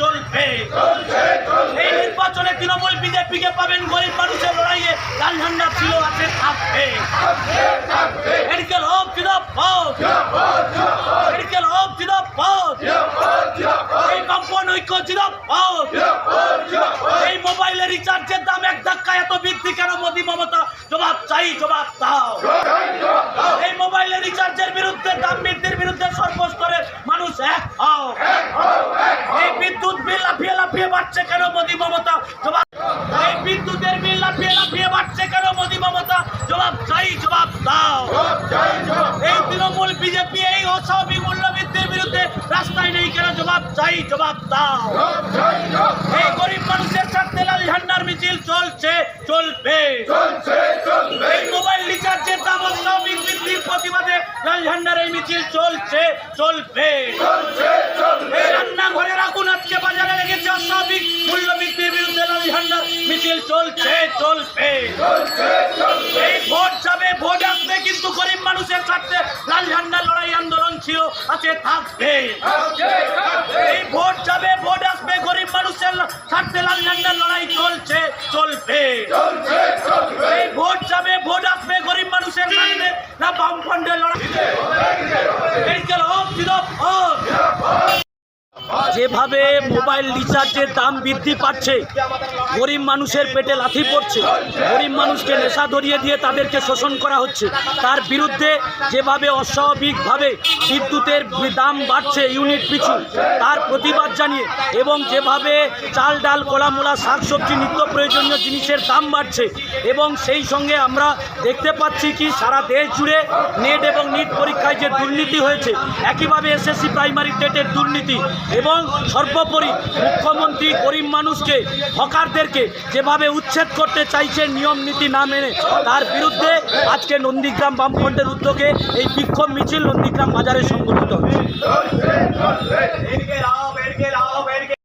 চলছে, চলবে। এই নির্বাচনে তৃণমূল বিজেপিকে পাবেন গরিব মানুষের লড়াইয়ে, লাল ঝান্ডা ছিল, আছে, থাকবে। মেডিকেল হোক জিন্দাবাদ মেডিকেল হোক জিন্দাবাদ এই কম্পন ঐক্য জিন্দাবাদ এই মোবাইলের রিচার্জের দাম এক ধাক্কায় এত বৃদ্ধি কেন মোদী জবাব চাই, জবাব দাও। এই মোবাইলের রিচার্জের বিরুদ্ধে, দাম বৃদ্ধির বিরুদ্ধে সর্বস্তরের মানুষ এক হও। বিদ্যুৎ বিল লাফিয়ে লাফিয়ে বাড়ছে কেন মোদী মমতা? জবাব এই বিদ্যুতের বিল লাফিয়ে লাফিয়ে বাড়ছে কেন মোদী মমতা? জবাব চাই জবাব দাও। এই তৃণমূল বিজেপি এই অস্বাভাবিক মূল্য বৃদ্ধির বিরুদ্ধে রাস্তায় নেই কেন? জবাব চাই জবাব দাও। এই গরিব মানুষের স্বার্থে লাল ঝান্ডার মিছিল চলছে চলবে। এই মোবাইল রিচার্জের দাম অস্বাভাবিক বৃদ্ধির প্রতিবাদে লাল ঝান্ডার এই মিছিল চলছে চলবে। মিছিল চলছে, চলবে। এই ভোট যাবে, ভোট আসবে, কিন্তু গরিব মানুষের স্বার্থে লাল ঝান্ডা লড়াই আন্দোলন ছিল, আছে, থাকবে। এই ভোট যাবে, ভোট আসবে, গরিব মানুষের স্বার্থে লাল ঝান্ডার লড়াই চলছে, চলবে। এই যেভাবে মোবাইল রিচার্জের দাম বৃদ্ধি পাচ্ছে, গরিব মানুষের পেটে লাথি পড়ছে, গরিব মানুষকে নেশা ধরিয়ে দিয়ে তাদেরকে শোষণ করা হচ্ছে, তার বিরুদ্ধে যেভাবে অস্বাভাবিকভাবে বিদ্যুতের দাম বাড়ছে ইউনিট পিছু, তার প্রতিবাদ জানিয়ে এবং যেভাবে চাল, ডাল, কলামোলা, শাকসবজি নিত্য প্রয়োজনীয় জিনিসের দাম বাড়ছে এবং সেই সঙ্গে আমরা দেখতে পাচ্ছি কি সারা দেশ জুড়ে নেট এবং নিট পরীক্ষায় যে দুর্নীতি হয়েছে, একইভাবে এসএসসি প্রাইমারি টেটের দুর্নীতি এবং সর্বোপরি মুখ্যমন্ত্রী গরিব মানুষকে, হকারদেরকে যেভাবে উচ্ছেদ করতে চাইছে নিয়ম নীতি না মেনে, তার বিরুদ্ধে আজকে নন্দীগ্রাম বামফ্রন্টের উদ্যোগে এই বিক্ষোভ মিছিল নন্দীগ্রাম বাজারে সংগঠিত হচ্ছে।